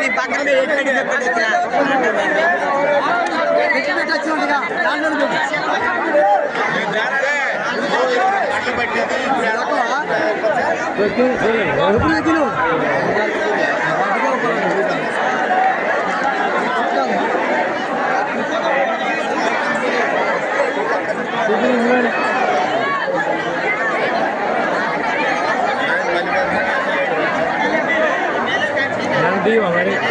నేను పక్కన ఎక్కడ పెట్టచ్చా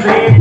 Sunday.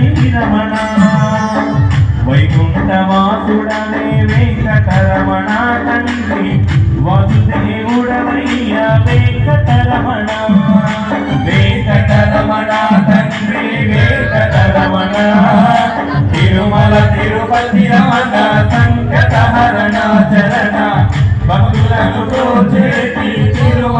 నిలిచిన వైకుంఠవాసుడనే వెంకటరమణ తండ్రి వాసుదేవుడవయ్య వెంకటరమణ వెంకటరమణ తండ్రి వెంకటరమణ తిరుమల తిరుపతి రమణ సంకటహరణ చరణ భక్తులను తిరుమల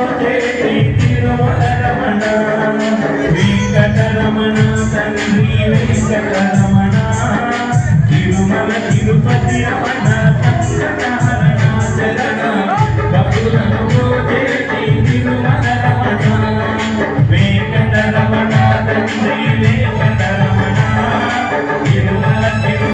right now.